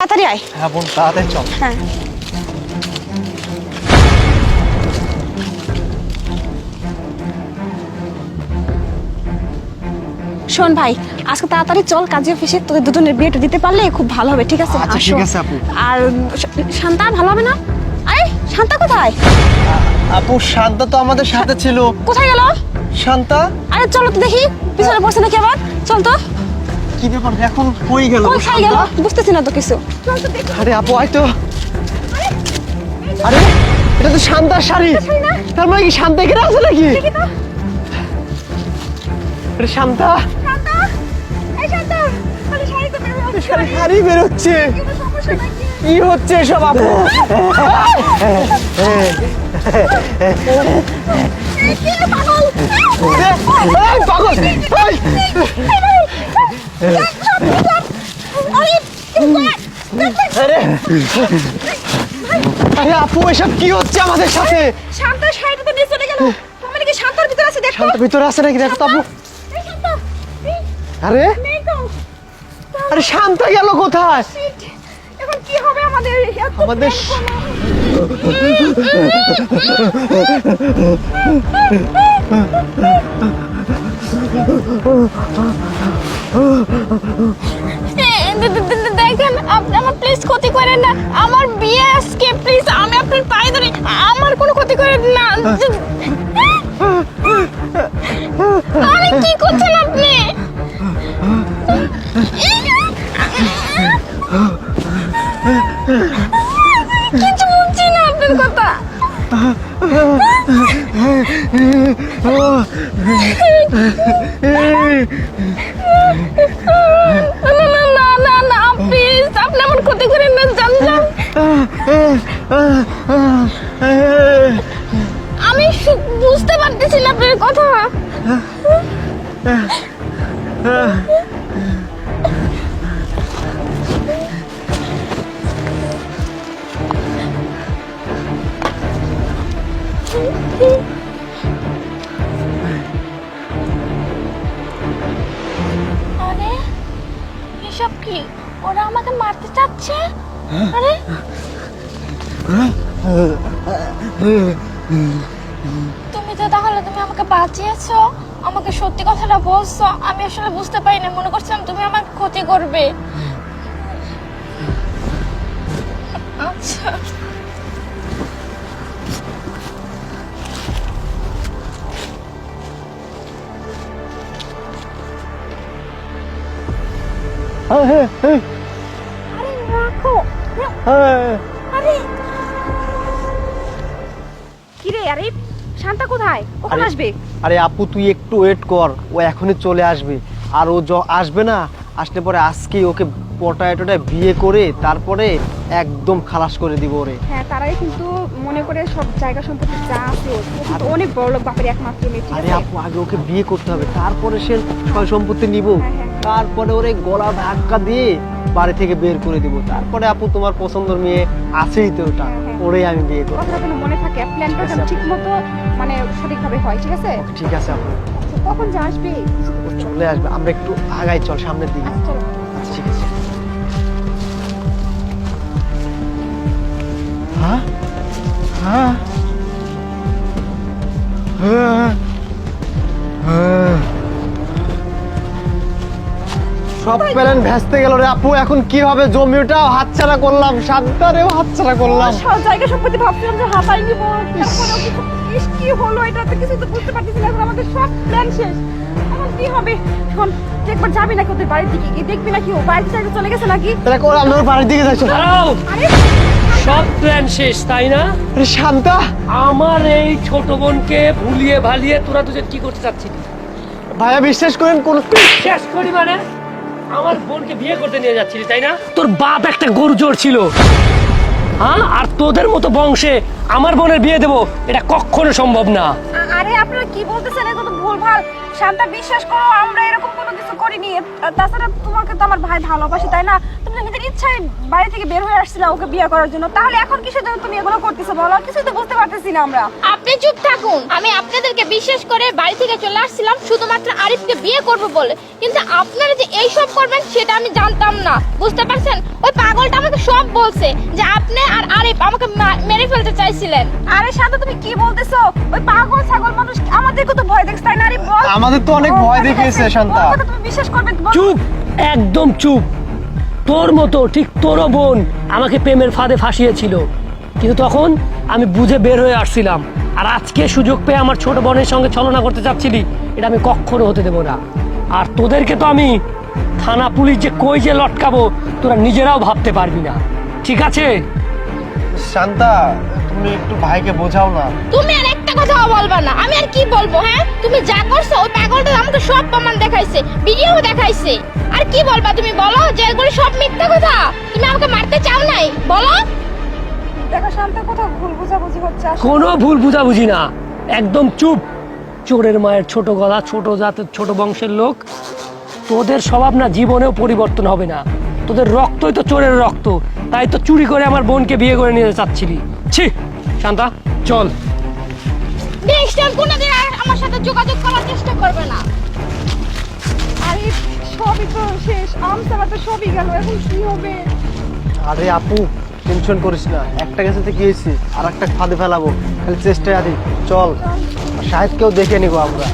তাড়াতাড়ি আয়। হ্যাঁ বোন তাড়াতাড়ি চল। হ্যাঁ। শোন ভাই আজকে তাড়াতাড়ি চল কাজী অফিসে। তোদের দুজনের বিয়েটা দিতে পারলে খুব ভালো হবে ঠিক আছে? আচ্ছা, আসো। ঠিক আছে, আপু। আর শা- শান্তা ভালো হবে না? আরে শান্তা কোথায়? আপু শান্তা তো আমাদের সাথে ছিল। কোথায় গেল? শান্তা? আরে চলো তো দেখি। পিছনে বসে নাকি আবার? চল তো। কি ব্যাপার এখন কই গেল কোথায় গেল বুঝতেছি না তো কিছু আরে আপু আয় তো আরে এটা তো শান্তার শাড়ি তার মানে কি শান্তা এখানে আছে নাকি আরে শান্তা শাড়ি বেরোচ্ছে কি হচ্ছে এসব আপু পাগল পাগল! আরে আপু এসব কি হচ্ছে আমাদের সাথে? শান্ত শাড়িটা তো নিয়ে চলে গেল। মানে কি শান্তর ভিতরে আছে? দেখো। শান্ত ভিতরে আছে নাকি? দেখো তো আপু। আরে? আরে শান্তা গেল কোথায়? এখন কি হবে আমাদের? আমাদের দেখেন, আপনি আমার প্লিজ ক্ষতি করেন না। আমার বিয়ে আজকে প্লিজ আমি আপনার পায়ে ধরি। আমার কোনো ক্ষতি করেন না। আরে কি করছেন আপনি? কিছু বুঝছি না আপনার কথা। না না না প্লিজ আপনি আমার ক্ষতি করেন না জান জান আমি বুঝতে পারতেছি না আপনার কথা। এসব কি? ওরা আমাকে মারতে চাচ্ছে? আরে। তুমি তো তাহলে তুমি আমাকে বাঁচিয়েছো আমাকে সত্যি কথাটা বলছো আমি আসলে বুঝতে পারি না মনে করছিলাম তুমি আমার ক্ষতি করবে। আচ্ছা। আরে রাখো। আরে। কি আরে শান্তা কোথায়? কখন আসবে? আরে আপু তুই একটু ওয়েট কর। ও এখনই চলে আসবে। আর ও য আসবে না আসলে পরে আজকেই ওকে পটায় টটায় বিয়ে করে তারপরে একদম খালাস করে দিব ওরে। হ্যাঁ তারাই কিন্তু মনে করে সব জায়গা সম্পত্তি যা আছে ওর, অনেক বড় লোক বাপের একমাত্র মেয়ে আরে আপু আগে ওকে বিয়ে করতে হবে তারপরে সে সম্পত্তি নিব। হ্যাঁ, হ্যাঁ। তারপরে ওরে গলা ধাক্কা দিয়ে বাড়ি থেকে বের করে দিব। তারপরে আপু তোমার পছন্দের মেয়ে আছেই তো ওটা। হ্যাঁ। আমি বিয়ে করব। কথাটা যেন মনে থাকে প্ল্যানটা যেন আচ্ছা। ঠিক মতো মানে সঠিকভাবে হয় ঠিক আছে? ঠিক আছে আপু। আচ্ছা, কখন যে আসবে? চলে আসবে। আমরা একটু আগাই চল সামনের দিকে। আচ্ছা আচ্ছা ঠিক আছে। হ্যাঁ? হ্যাঁ? হ্যাঁ? সব প্ল্যান ভেস্তে গেল রে আপু এখন কি হবে জমিটাও হাতছাড়া করলাম সাতটারেও হাতছাড়া করলাম। সব জায়গা সম্পত্তি ভাবছিলাম যে হাতাই নিব কি হলো এটা তো কিছু তো বুঝতে পারতেছি না আমাদের সব প্ল্যান শেষ। এখন কি হবে? এখন একবার যাবি নাকি ওদের বাড়ির দিকে? গিয়ে দেখবি নাকি ও বাড়িতে চাইতে চলে গেছে নাকি? তাহলে করে আমরা ওর বাড়ির দিকে যাচ্ছ। দাঁড়াও! আরে! সব প্ল্যান শেষ তাই না? আরে শান্তা! আমার এই ছোট বোনকে ভুলিয়ে ভালিয়ে তোরা দুজন কি করতে চাচ্ছিলি ভাইয়া বিশ্বাস করেন কোন বিশ্বাস করি মানে? আমার বোনকে বিয়ে করতে নিয়ে যাচ্ছিলি তাই না? তোর বাপ একটা গরু জোর ছিল। হ্যাঁ? আর তোদের মতো বংশে আমার বোনের বিয়ে দেব এটা কখনো সম্ভব না। আরে আপনারা কি বলতেছেন? এগুলো ভুল ভুলভাল। শান্তা বিশ্বাস করো আমরা এরকম কোনো কিছু করিনি। তাছাড়া তোমাকে তো আমার ভাই ভালোবাসে তাই না? তুমি নিজের ইচ্ছায় বাড়ি থেকে বের হয়ে আসছিলে ওকে বিয়ে করার জন্য তাহলে এখন কিসের জন্য তুমি এগুলো করতেছো বলো? কিছুই তো বুঝতে পারতেছি না আমরা। আপনি চুপ থাকুন। আমি আপনাদেরকে বিশ্বাস করে বাড়ি থেকে চলে আসছিলাম শুধুমাত্র আরিফকে বিয়ে করব বলে। কিন্তু আপনারা যে এই সব করবেন সেটা আমি জানতাম না। বুঝতে পারছেন? ওই পাগলটা আমাকে সব বলছে যে আপনি আর আরিফ আমাকে মেরে ফেলতে চাইছিলেন। আরে শান্ত তুমি কি বলতেছো? ওই পাগল ছাগল মানুষ আমাদেরকে তো ভয় দেখছ তাই না আরে বল? আমাদের তো অনেক ভয় দেখিয়েছে শান্তা। তুমি বিশ্বাস করবে চুপ একদম চুপ। তোর মতো ঠিক তোরও বোন আমাকে প্রেমের ফাঁদে ফাঁসিয়েছিল। কিন্তু তখন আমি বুঝে বের হয়ে আসছিলাম। আর আজকে সুযোগ পেয়ে আমার ছোট বোনের সঙ্গে ছলনা করতে চাচ্ছিলি এটা আমি কখনো হতে দেবো না। আর তোদেরকে তো আমি থানা পুলিশ যে কই যে লটকাবো তোরা নিজেরাও ভাবতে পারবি না। ঠিক আছে? শান্তা তুমি একটু ভাইকে বোঝাও না। তুমি আর একটা কথাও বলবা না আমি আর কি বলব হ্যাঁ? তুমি যা করছ ওই পাগলটা আমাকে সব প্রমাণ দেখাইছে ভিডিও দেখাইছে। আর কি বলবা তুমি বলো যে এগুলো সব মিথ্যা কথা? তুমি আমাকে মারতে চাও নাই বলো। দেখো শান্ত কোথাও ভুল বোঝাবুঝি হচ্ছে আসলে। কোনো ভুল বুঝাবুঝি না। একদম চুপ। চোরের মায়ের ছোট গলা ছোট জাতের ছোট বংশের লোক। তোদের স্বভাব না জীবনেও পরিবর্তন হবে না। তোদের রক্তই তো চোরের রক্ত। তাই তো চুরি করে আমার বোনকে বিয়ে করে নিতে চাচ্ছিলি। ছি শান্তা চল। কোনোদিন আর আমার সাথে যোগাযোগ করার চেষ্টা করবে না। আরে, সবই তো শেষ। আম তো সবই গেল। এখন কি হবে? আরে আপু, টেনশন করিস না। একটা গেছে তো কি আর একটা ফেলাবো। খালি চেষ্টায় আছি চল। সাহেবকেও দেখে নিবো আমরা।